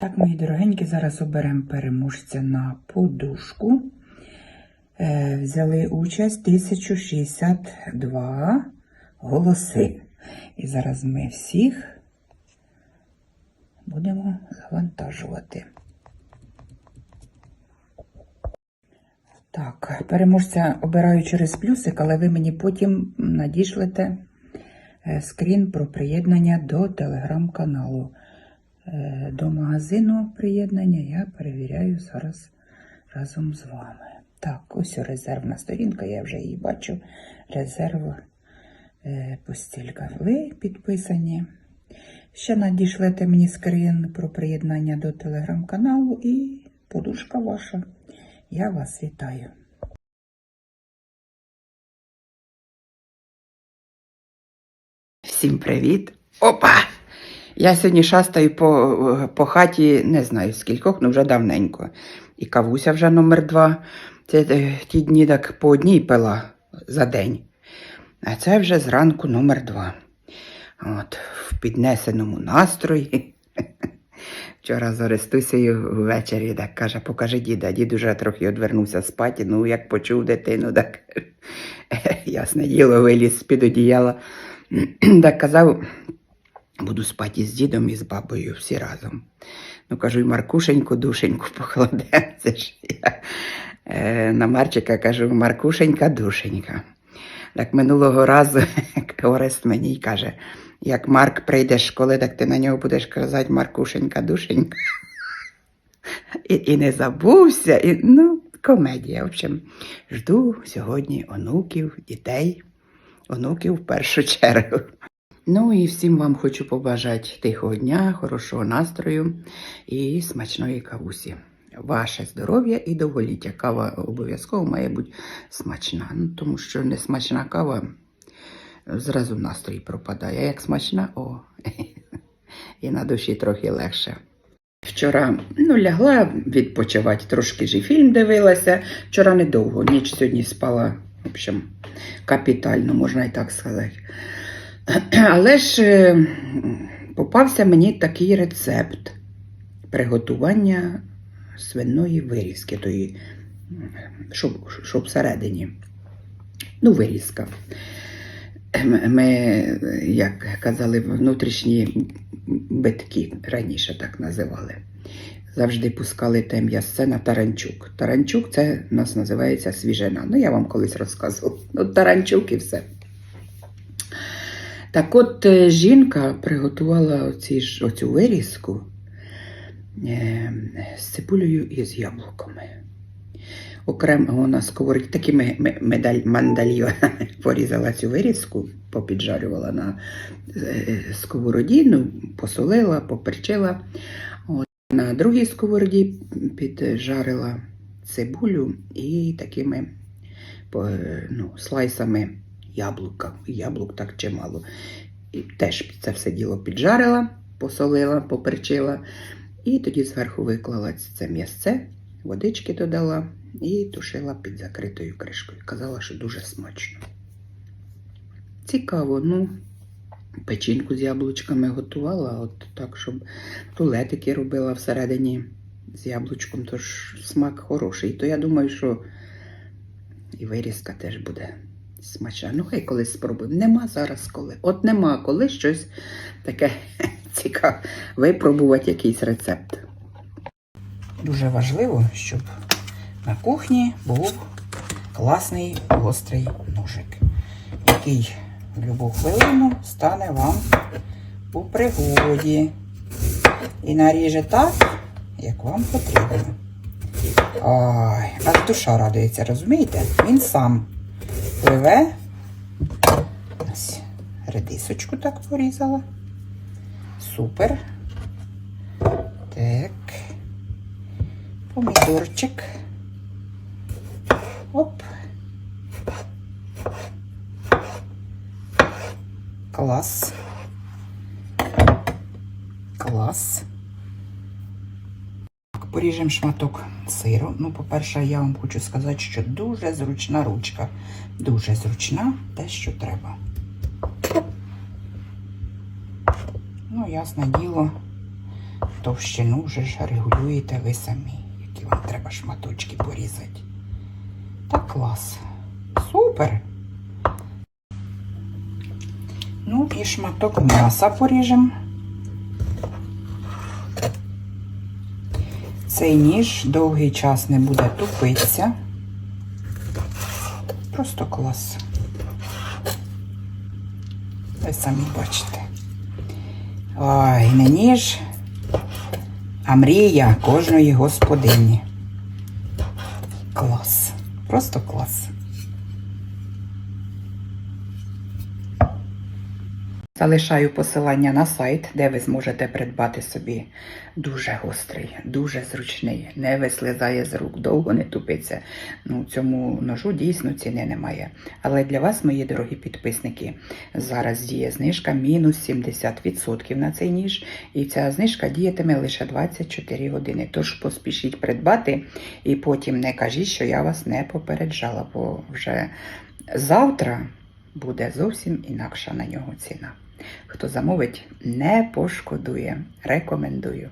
Так, мої дорогенькі, зараз оберемо переможця на подушку. Е, взяли участь 1062 голоси. І зараз ми всіх будемо завантажувати. Так, переможця обираю через плюсик, але ви мені потім надішлете е, скрін про приєднання до телеграм-каналу. Е, До магазину приєднання я перевіряю зараз разом з вами. Так, ось резервна сторінка, я вже її бачу. Резерв е, постілька. Ви підписані. Ще надішлете мені скрін про приєднання до телеграм-каналу і подушка ваша. Я вас вітаю. Всім привіт! Опа! Я сьогодні шастаю по, по хаті, не знаю скількох, ну вже давненько. І кавуся вже номер два. Це е, ті дні так по одній пила за день. А це вже зранку номер два. От, в піднесеному настрої. Вчора з Орестусею ввечері так каже, покажи діда. Дід уже трохи одвернувся спати. Ну, як почув дитину, так ясне діло, виліз з-під одіяла. Так казав, буду спати з дідом і з бабою всі разом. Ну, кажу, і Маркушеньку, душеньку покладемо. Це ж е, на Марчика кажу, Маркушенька, душенька. Так минулого разу Орест мені каже, як Марк прийде з школи, так ти на нього будеш казати Маркушенька, душенька. І, і не забувся. І, ну, комедія. В общем, жду сьогодні онуків, дітей, онуків в першу чергу. Ну і всім вам хочу побажати тихого дня, хорошого настрою і смачної кавусі. Ваше здоров'я і довголіття. Кава обов'язково має бути смачна. Ну, тому що не смачна кава зразу настрій пропадає. Як смачна, о, і на душі трохи легше. Вчора ну, лягла відпочивати, трошки ж фільм дивилася. Вчора недовго, ніч сьогодні спала, в общем, капітально, можна і так сказати. Але ж е, попався мені такий рецепт приготування свиної вирізки, тої, що, що всередині. Ну, вирізка. Ми, як казали, внутрішні битки раніше так називали. Завжди пускали те м'ясце на таранчук. Таранчук це у нас називається свіжина. Ну, я вам колись розказувала. Ну, таранчук і все. Так от е, жінка приготувала оці ж, оцю вирізку е, з цибулею і з яблуками. Окремо вона сковородці, такими мандальйонами порізала цю вирізку, попіджарювала на е, сковороді, ну, посолила, поперчила. От, на другій сковороді піджарила цибулю і такими ну, слайсами яблука. Яблук так чимало. І теж це все діло піджарила, посолила, поперчила. І тоді зверху виклала це м'ясце, водички додала і тушила під закритою кришкою. Казала, що дуже смачно. Цікаво, ну, печінку з яблучками готувала, от так, щоб тулетики робила всередині з яблучком, тож смак хороший. То я думаю, що і вирізка теж буде смачна. Ну, хай колись спробуємо. Нема зараз коли. От нема коли щось таке цікаве випробувати якийсь рецепт. Дуже важливо, щоб на кухні був класний гострий ножик, який в будь-яку хвилину стане вам у пригоді. І наріже так, як вам потрібно. Ой, аж душа радується, розумієте? Він сам пливе. Редисочку так порізала. Супер. Так. Помідорчик. Оп. Клас. Клас. Поріжемо шматок сиру. Ну, по-перше, я вам хочу сказати, що дуже зручна ручка. Дуже зручна, те, що треба. Ну, ясне діло, Товщину вже ж регулюєте ви самі, які вам треба шматочки порізати. Так клас. Супер. Ну і шматок м'яса поріжемо. Цей ніж довгий час не буде тупитися. Просто клас. Ви самі бачите. Ой, не ніж, а мрія кожної господині. Клас. Просто клас. Залишаю посилання на сайт, де ви зможете придбати собі дуже гострий, дуже зручний, не вислизає з рук, довго не тупиться. Ну, цьому ножу дійсно ціни немає. Але для вас, мої дорогі підписники, зараз діє знижка мінус 70% на цей ніж. І ця знижка діятиме лише 24 години. Тож поспішіть придбати і потім не кажіть, що я вас не попереджала, бо вже завтра буде зовсім інакша на нього ціна. Хто замовить, не пошкодує. Рекомендую.